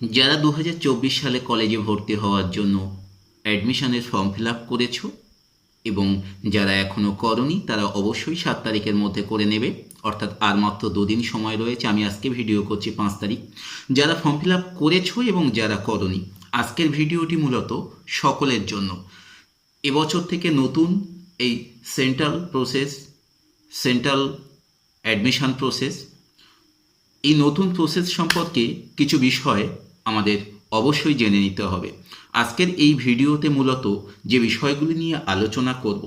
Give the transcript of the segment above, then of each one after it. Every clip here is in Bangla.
যারা দু হাজার চব্বিশ সালে কলেজে ভর্তি হওয়ার জন্য অ্যাডমিশনের ফর্ম ফিল আপ করেছ এবং যারা এখনও করনি, তারা অবশ্যই সাত তারিখের মধ্যে করে নেবে। অর্থাৎ আর মাত্র দুদিন সময় রয়েছে, আমি আজকে ভিডিও করছি পাঁচ তারিখ। যারা ফর্ম ফিল আপ করেছ এবং যারা করনি, আজকের ভিডিওটি মূলত সকলের জন্য। এবছর থেকে নতুন এই central process, central admission process, এই নতুন প্রসেস সম্পর্কে কিছু বিষয় আমাদের অবশ্যই জেনে নিতে হবে। আজকের এই ভিডিওতে মূলত যে বিষয়গুলি নিয়ে আলোচনা করব,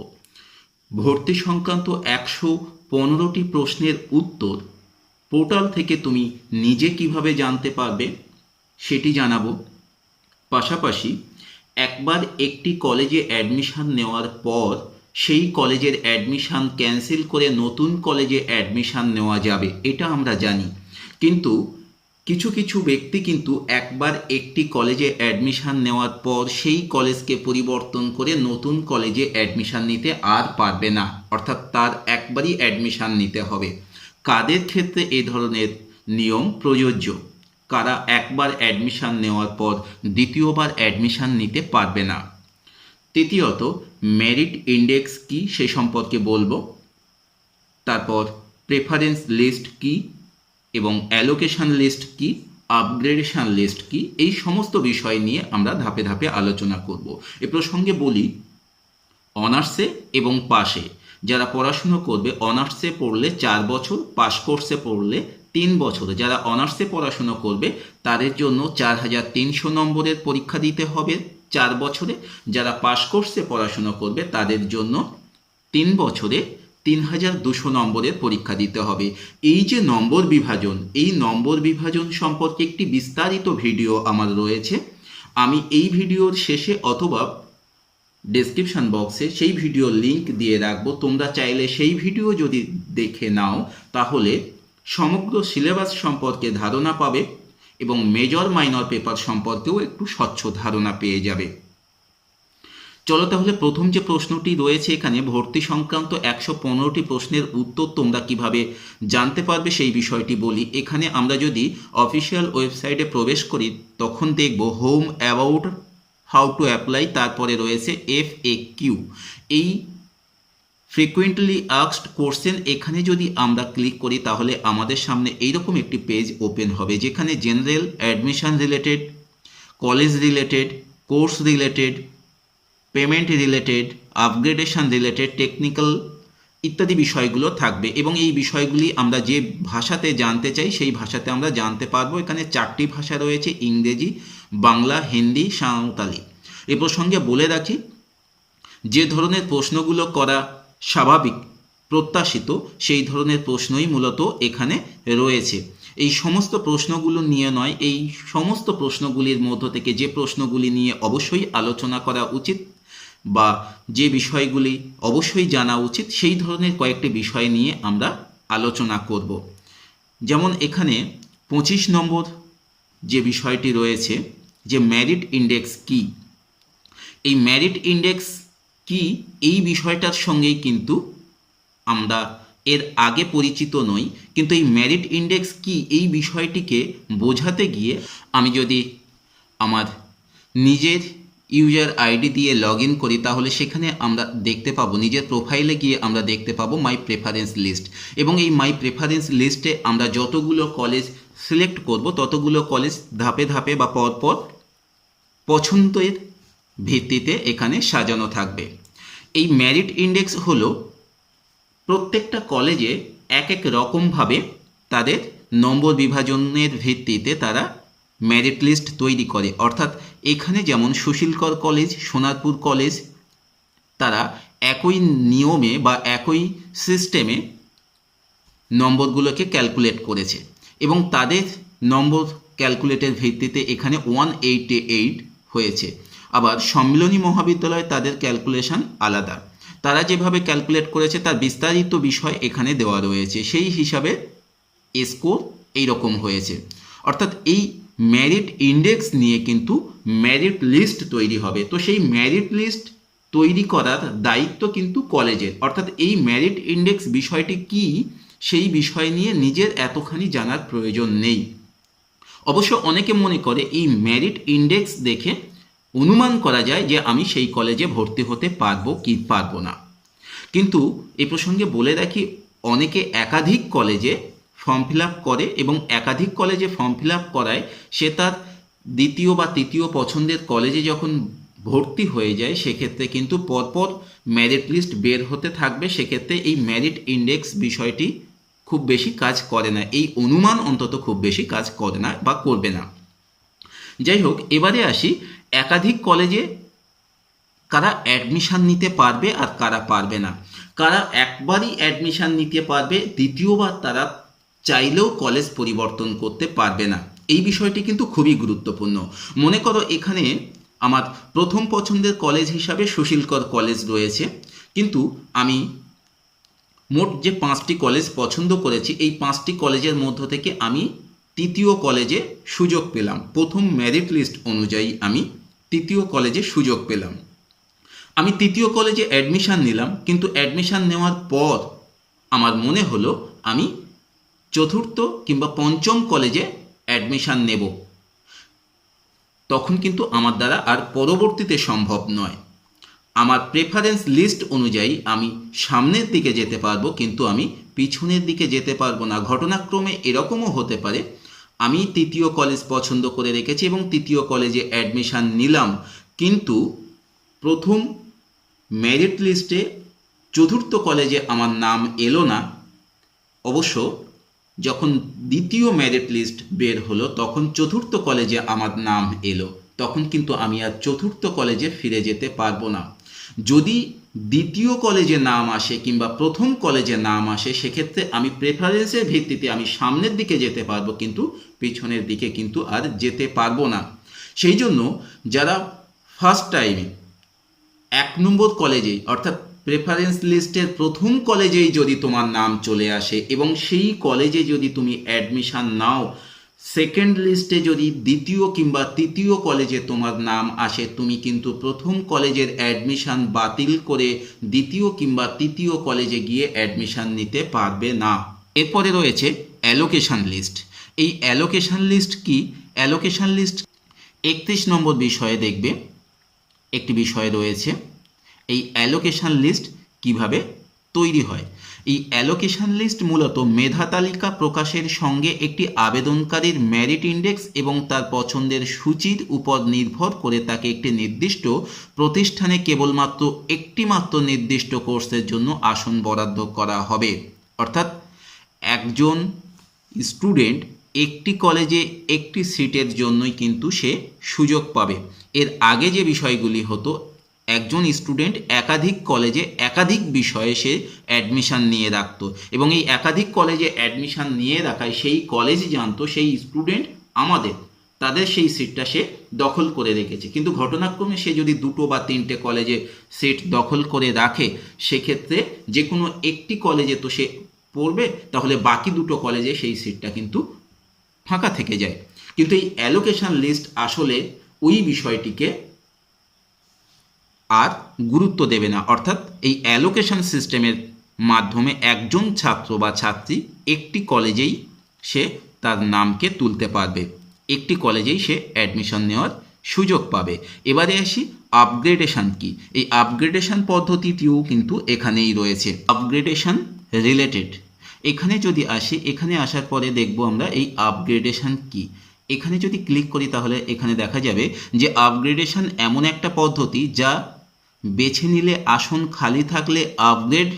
ভর্তি সংক্রান্ত একশো পনেরোটি প্রশ্নের উত্তর পোর্টাল থেকে তুমি নিজে কীভাবে জানতে পারবে সেটি জানাব। পাশাপাশি একবার একটি কলেজে অ্যাডমিশান নেওয়ার পর সেই কলেজের অ্যাডমিশন ক্যান্সেল করে নতুন কলেজে অ্যাডমিশান নেওয়া যাবে, এটা আমরা জানি। কিন্তু কিছু কিছু ব্যক্তি কিন্তু একবার একটি কলেজে অ্যাডমিশান নেওয়ার পর সেই কলেজকে পরিবর্তন করে নতুন কলেজে অ্যাডমিশান নিতে আর পারবে না। অর্থাৎ তার একবারই অ্যাডমিশান নিতে হবে। কাদের ক্ষেত্রে এই ধরনের নিয়ম প্রযোজ্য? কারা একবার অ্যাডমিশান নেওয়ার পর দ্বিতীয়বার অ্যাডমিশান নিতে পারবে না? তৃতীয়ত মেরিট ইন্ডেক্স কি সে সম্পর্কে বলব। তারপর প্রেফারেন্স লিস্ট কি? এবং অ্যালোকেশন লিস্ট কি আপগ্রেডেশন লিস্ট কি, এই সমস্ত বিষয় নিয়ে আমরা ধাপে ধাপে আলোচনা করব। এ প্রসঙ্গে বলি অনার্সে এবং পাশে যারা পড়াশুনো করবে অনার্সে পড়লে চার বছর পাস কোর্সে পড়লে তিন বছর। যারা অনার্সে পড়াশুনো করবে, তাদের জন্য চার হাজার তিনশো নম্বরের পরীক্ষা দিতে হবে চার বছরে। যারা পাস কোর্সে পড়াশুনো করবে, তাদের জন্য তিন বছরে তিন হাজার দুশো নম্বরের পরীক্ষা দিতে হবে। এই যে নম্বর বিভাজন, এই নম্বর বিভাজন সম্পর্কে একটি বিস্তারিত ভিডিও আমার রয়েছে। আমি এই ভিডিওর শেষে অথবা ডেসক্রিপশন বক্সে সেই ভিডিও লিংক দিয়ে রাখব। তোমরা চাইলে সেই ভিডিও যদি দেখে নাও, তাহলে সমগ্র সিলেবাস সম্পর্কে ধারণা পাবে এবং মেজর মাইনর পেপার সম্পর্কেও একটু স্বচ্ছ ধারণা পেয়ে যাবে। চলো তাহলে প্রথম যে প্রশ্নটি রয়েছে এখানে, ভর্তি সংক্রান্ত একশো পনেরোটি প্রশ্নের উত্তর তোমরা কীভাবে জানতে পারবে সেই বিষয়টি বলি। এখানে আমরা যদি অফিসিয়াল ওয়েবসাইটে প্রবেশ করি, তখন দেখব home about how to apply, তারপরে রয়েছে এফ এ কিউ এই ফ্রিকুয়েন্টলি আক্সড কোশ্চেন এখানে যদি আমরা ক্লিক করি, তাহলে আমাদের সামনে এইরকম একটি পেজ ওপেন হবে, যেখানে general admission related, college related, course related payment related, upgradation related, technical ইত্যাদি বিষয়গুলো থাকবে এবং এই বিষয়গুলি আমরা যে ভাষাতে জানতে চাই সেই ভাষাতে আমরা জানতে পারব। এখানে চারটি ভাষা রয়েছে, ইংরেজি, বাংলা, হিন্দি, সাঁওতালি। এ প্রসঙ্গে বলে রাখি, যে ধরনের প্রশ্নগুলো করা স্বাভাবিক, প্রত্যাশিত, সেই ধরনের প্রশ্নই মূলত এখানে রয়েছে। এই সমস্ত প্রশ্নগুলো নিয়ে নয়, এই সমস্ত প্রশ্নগুলির মধ্য থেকে যে প্রশ্নগুলি নিয়ে অবশ্যই আলোচনা করা উচিত বা যে বিষয়গুলি অবশ্যই জানা উচিত, সেই ধরনের কয়েকটি বিষয় নিয়ে আমরা আলোচনা করব। যেমন এখানে পঁচিশ নম্বর যে বিষয়টি রয়েছে, যে ম্যারিট ইন্ডেক্স কি? এই ম্যারিট ইন্ডেক্স কি? এই বিষয়টার সঙ্গেই কিন্তু আমরা এর আগে পরিচিত নই, কিন্তু এই ম্যারিট ইন্ডেক্স কি? এই বিষয়টিকে বোঝাতে গিয়ে আমি যদি আমার নিজের ইউজার আইডি দিয়ে লগ ইন করি, তাহলে সেখানে আমরা দেখতে পাবো, নিজের প্রোফাইলে গিয়ে আমরা দেখতে পাবো মাই প্রেফারেন্স লিস্ট এবং এই মাই প্রেফারেন্স লিস্টে আমরা যতগুলো কলেজ সিলেক্ট করব, ততগুলো কলেজ ধাপে ধাপে বা পরপর পছন্দের ভিত্তিতে এখানে সাজানো থাকবে। এই ম্যারিট ইন্ডেক্স হলো প্রত্যেকটা কলেজে এক এক রকমভাবে তাদের নম্বর বিভাজনের ভিত্তিতে তারা মেরিট লিস্ট তৈরি করে। অর্থাৎ এখানে যেমন সুশীলকর কলেজ সোনারপুর কলেজ তারা একই নিয়মে বা একই সিস্টেমে নম্বরগুলোকে ক্যালকুলেট করেছে। এবং তাদের নম্বর ক্যালকুলেটের ভিত্তিতে এখানে ওয়ান এইটে এইট হয়েছে। আবার সম্মিলনী মহাবিদ্যালয় তাদের ক্যালকুলেশন আলাদা। তারা যেভাবে ক্যালকুলেট করেছে, তার বিস্তারিত বিষয় এখানে দেওয়া রয়েছে। সেই হিসাবে স্কোর এইরকম হয়েছে। অর্থাৎ এই মেরিট ইন্ডেক্স নিয়ে কিন্তু মেরিট লিস্ট তৈরি হবে। তো সেই মেরিট লিস্ট তৈরি করার দায়িত্ব কিন্তু কলেজের। অর্থাৎ এই মেরিট ইন্ডেক্স বিষয়টি কি, সেই বিষয় নিয়ে নিজের এতখানি জানার প্রয়োজন নেই। অবশ্য অনেকে মনে করে এই মেরিট ইন্ডেক্স দেখে অনুমান করা যায় যে আমি সেই কলেজে ভর্তি হতে পারব কি পারব না। কিন্তু এ প্রসঙ্গে বলে রাখি, অনেকে একাধিক কলেজে ফর্ম ফিল করে এবং একাধিক কলেজে ফর্ম ফিল করায়, সে তার দ্বিতীয় বা তৃতীয় পছন্দের কলেজে যখন ভর্তি হয়ে যায়, সেক্ষেত্রে কিন্তু পরপর মেরিট লিস্ট বের হতে থাকবে। সেক্ষেত্রে এই মেরিট ইন্ডেক্স বিষয়টি খুব বেশি কাজ করে না। এই অনুমান অন্তত খুব বেশি কাজ করে না বা করবে না। যাই হোক, এবারে আসি, একাধিক কলেজে কারা অ্যাডমিশান নিতে পারবে আর কারা পারবে না। কারা একবারই অ্যাডমিশান নিতে পারবে দ্বিতীয়বার তারা চাইলেও কলেজ পরিবর্তন করতে পারবে না। এই বিষয়টি কিন্তু খুবই গুরুত্বপূর্ণ। মনে করো এখানে আমার প্রথম পছন্দের কলেজ হিসাবে সুশীলকর কলেজ রয়েছে। কিন্তু আমি মোট যে পাঁচটি কলেজ পছন্দ করেছি, এই পাঁচটি কলেজের মধ্য থেকে আমি তৃতীয় কলেজে সুযোগ পেলাম। প্রথম মেরিট লিস্ট অনুযায়ী আমি তৃতীয় কলেজে সুযোগ পেলাম। আমি তৃতীয় কলেজে অ্যাডমিশান নিলাম, কিন্তু অ্যাডমিশান নেওয়ার পর আমার মনে হলো আমি চতুর্থ কিংবা পঞ্চম কলেজে অ্যাডমিশান নেব। তখন কিন্তু আমার দ্বারা আর পরবর্তীতে সম্ভব নয়। আমার প্রেফারেন্স লিস্ট অনুযায়ী আমি সামনের দিকে যেতে পারব, কিন্তু আমি পিছনের দিকে যেতে পারব না। ঘটনাক্রমে এরকমও হতে পারে, আমি তৃতীয় কলেজ পছন্দ করে রেখেছি এবং তৃতীয় কলেজে অ্যাডমিশান নিলাম, কিন্তু প্রথম মেরিট লিস্টে চতুর্থ কলেজে আমার নাম এলো না। অবশ্য যখন দ্বিতীয় মেরিট লিস্ট বের হলো, তখন চতুর্থ কলেজে আমার নাম এলো। তখন কিন্তু আমি আর চতুর্থ কলেজে ফিরে যেতে পারব না। যদি দ্বিতীয় কলেজে নাম আসে কিংবা প্রথম কলেজে নাম আসে, সেক্ষেত্রে আমি প্রেফারেন্সের ভিত্তিতে আমি সামনের দিকে যেতে পারব, কিন্তু পিছনের দিকে কিন্তু আর যেতে পারব না। সেই জন্য যারা ফার্স্ট টাইমে এক নম্বর কলেজে অর্থাৎ প্রেফারেন্স লিস্টের প্রথম কলেজেই যদি তোমার নাম চলে আসে এবং সেই কলেজে যদি তুমি অ্যাডমিশান নাও সেকেন্ড লিস্টে যদি দ্বিতীয় কিংবা তৃতীয় কলেজে তোমার নাম আসে, তুমি কিন্তু প্রথম কলেজের অ্যাডমিশান বাতিল করে দ্বিতীয় কিংবা তৃতীয় কলেজে গিয়ে অ্যাডমিশান নিতে পারবে না। এরপরে রয়েছে অ্যালোকেশন লিস্ট এই অ্যালোকেশন লিস্ট কি? অ্যালোকেশন লিস্ট একত্রিশ নম্বর বিষয়ে দেখবে। একটি বিষয় রয়েছে এই অ্যালোকেশান লিস্ট কীভাবে তৈরি হয়? এই অ্যালোকেশন লিস্ট মূলত মেধা তালিকা প্রকাশের সঙ্গে একটি আবেদনকারীর মেরিট ইন্ডেক্স এবং তার পছন্দের সূচির উপর নির্ভর করে তাকে একটি নির্দিষ্ট প্রতিষ্ঠানে কেবলমাত্র একটি মাত্র নির্দিষ্ট কোর্সের জন্য আসন বরাদ্দ করা হবে। অর্থাৎ একজন স্টুডেন্ট একটি কলেজে একটি সিটের জন্যই কিন্তু সে সুযোগ পাবে। এর আগে যে বিষয়গুলি হতো একজন স্টুডেন্ট একাধিক কলেজে একাধিক বিষয়ে সে অ্যাডমিশান নিয়ে রাখতো এবং এই একাধিক কলেজে অ্যাডমিশান নিয়ে রাখায় সেই কলেজ জানতো সেই স্টুডেন্ট আমাদের। তাদের সেই সিটটা সে দখল করে রেখেছে। কিন্তু ঘটনাক্রমে সে যদি দুটো বা তিনটে কলেজে সিট দখল করে রাখে, সেক্ষেত্রে যে কোনো একটি কলেজে তো সে পড়বে, তাহলে বাকি দুটো কলেজে সেই সিটটা কিন্তু ফাঁকা থেকে যায়। কিন্তু এই অ্যালোকেশন লিস্ট আসলে ওই বিষয়টিকে আর গুরুত্ব দেবে না। অর্থাৎ এই অ্যালোকেশন সিস্টেমের মাধ্যমে একজন ছাত্র বা ছাত্রী একটি কলেজেই সে তার নামকে তুলতে পারবে। একটি কলেজেই সে অ্যাডমিশন নেওয়ার সুযোগ পাবে। এবারে আসি আপগ্রেডেশন কি? এই আপগ্রেডেশন পদ্ধতিটিও কিন্তু এখানেই রয়েছে। আপগ্রেডেশন রিলেটেড এখানে যদি আসি, এখানে আসার পরে দেখব আমরা এই আপগ্রেডেশন কি। এখানে যদি ক্লিক করি তাহলে এখানে দেখা যাবে যে আপগ্রেডেশন এমন একটা পদ্ধতি যা বেছে নিলে আসন খালি থাকলে আপগ্রেড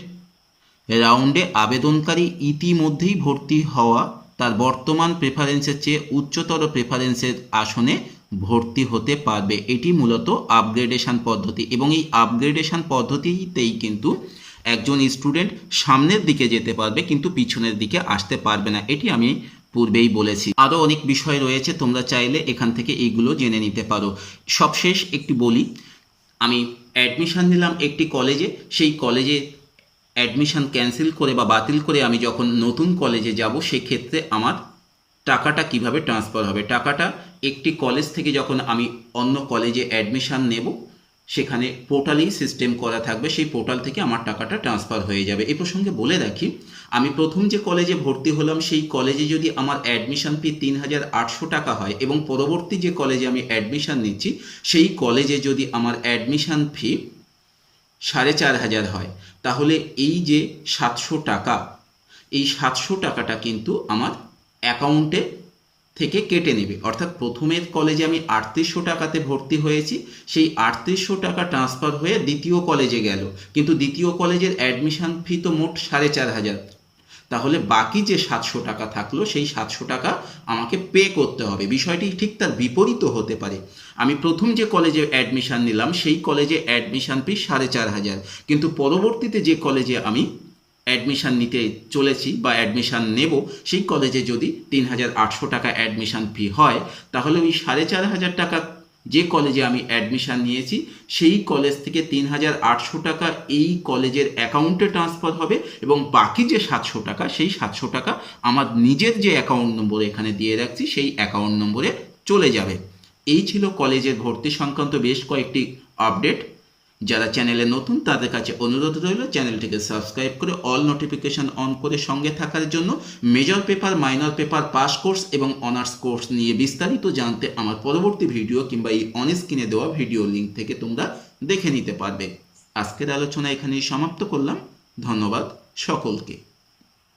রাউন্ডে আবেদনকারী ইতিমধ্যেই ভর্তি হওয়া তার বর্তমান প্রেফারেন্সের চেয়ে উচ্চতর প্রেফারেন্সের আসনে ভর্তি হতে পারবে। এটি মূলত আপগ্রেডেশন পদ্ধতি এবং এই আপগ্রেডেশন পদ্ধতিতেই কিন্তু একজন স্টুডেন্ট সামনের দিকে যেতে পারবে কিন্তু পিছনের দিকে আসতে পারবে না। এটি আমি পূর্বেই বলেছি। আরও অনেক বিষয় রয়েছে, তোমরা চাইলে এখান থেকে এইগুলো জেনে নিতে পারো। সবশেষ একটি বলি, আমি অ্যাডমিশান নিলাম একটি কলেজে সেই কলেজে অ্যাডমিশান ক্যান্সেল করে বা বাতিল করে আমি যখন নতুন কলেজে যাব, সেক্ষেত্রে আমার টাকাটা কীভাবে ট্রান্সফার হবে? টাকাটা একটি কলেজ থেকে যখন আমি অন্য কলেজে অ্যাডমিশান নেব সেখানে পোর্টালেই সিস্টেম করা থাকবে, সেই পোর্টাল থেকে আমার টাকাটা ট্রান্সফার হয়ে যাবে। এই প্রসঙ্গে বলে রাখি, আমি প্রথম যে কলেজে ভর্তি হলাম, সেই কলেজে যদি আমার অ্যাডমিশন ফি তিন হাজার আটশো টাকা হয় এবং পরবর্তী যে কলেজে আমি অ্যাডমিশন নিচ্ছি, সেই কলেজে যদি আমার অ্যাডমিশন ফি সাড়ে চার হাজার হয়, তাহলে এই যে সাতশো টাকা, এই সাতশো টাকাটা কিন্তু আমার অ্যাকাউন্টে থেকে কেটে নেবে। অর্থাৎ প্রথমের কলেজে আমি আটত্রিশশো টাকাতে ভর্তি হয়েছি, সেই আটত্রিশশো টাকা ট্রান্সফার হয়ে দ্বিতীয় কলেজে গেল। কিন্তু দ্বিতীয় কলেজের অ্যাডমিশান ফি তো মোট সাড়ে চার হাজার। তাহলে বাকি যে সাতশো টাকা থাকল, সেই সাতশো টাকা আমাকে পে করতে হবে। বিষয়টি ঠিক তার বিপরীত হতে পারে। আমি প্রথম যে কলেজে অ্যাডমিশান নিলাম, সেই কলেজে অ্যাডমিশন ফি সাড়ে চার হাজার। কিন্তু পরবর্তীতে যে কলেজে আমি অ্যাডমিশন নিতে চলেছি বা অ্যাডমিশান নেব, সেই কলেজে যদি তিন হাজার আটশো টাকা অ্যাডমিশন ফি হয়, তাহলে ওই সাড়ে চার হাজার টাকা যে কলেজে আমি অ্যাডমিশান নিয়েছি, সেই কলেজ থেকে তিন হাজার আটশো টাকা এই কলেজের অ্যাকাউন্টে ট্রান্সফার হবে এবং বাকি যে সাতশো টাকা, সেই সাতশো টাকা আমার নিজের যে অ্যাকাউন্ট নম্বর এখানে দিয়ে রাখছি, সেই অ্যাকাউন্ট নম্বরে চলে যাবে। এই ছিল কলেজের ভর্তি সংক্রান্ত বেশ কয়েকটি আপডেট যারা চ্যানেলে নতুন, তাদের কাছে অনুরোধ রইল চ্যানেলটিকে সাবস্ক্রাইব করে অল নোটিফিকেশন অন করে সঙ্গে থাকার জন্য major paper minor paper pass course এবং অনার্স কোর্স নিয়ে বিস্তারিত জানতে আমার পরবর্তী ভিডিও কিংবা এই অন স্ক্রিনে দেওয়া ভিডিও লিঙ্ক থেকে তোমরা দেখে নিতে পারবে। আজকের আলোচনা এখানেই সমাপ্ত করলাম। ধন্যবাদ সকলকে।